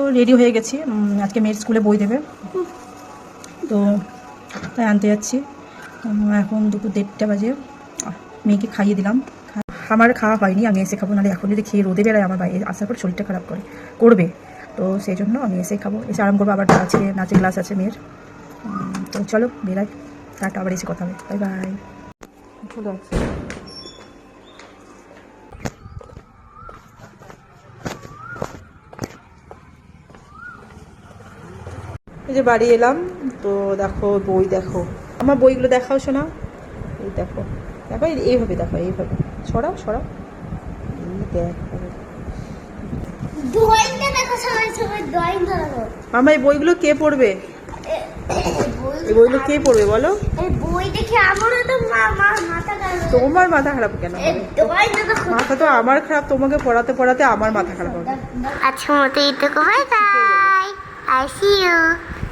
তো রেডি হয়ে গেছি। আজকে মেয়ের স্কুলে বই দেবে। তো তাই আনতে যাচ্ছি। এখন দুপুর দেড়টা বাজে। মেয়েকে খাইয়ে দিলাম। আমার খাওয়া হয়নি, আমি এসে খাব, নাহলে এখন যদি খেয়ে রোদে বেড়ায় আমার বাইরে আসার পর শরীরটা খারাপ করে, করবে। তো সেই জন্য আমি এসে খাব। এসে আরাম করব, আবার আজকে নাচের ক্লাস আছে মেয়ের। তো চলো বেরাই টাটা, আবার এসে কথা হবে। বাই বাই চলে আসছে। এই যে বাড়ি এলাম তো দেখো বই দেখো। আমার বইগুলো দেখাও শোনা এই দেখো। দেখো এইভাবে দেখো এইভাবে। সরাও সরাও। এই দেখো। মামা এই বইগুলো কে পড়বে? এই বইগুলো কে পড়বে বলো? তোমার মাথা খারাপ কেন মাথা তো আমার খারাপ তোমাকে পড়াতে পড়াতে আমার মাথা খারাপ হবে। আচ্ছা মতো এইটুকু বাই I see you.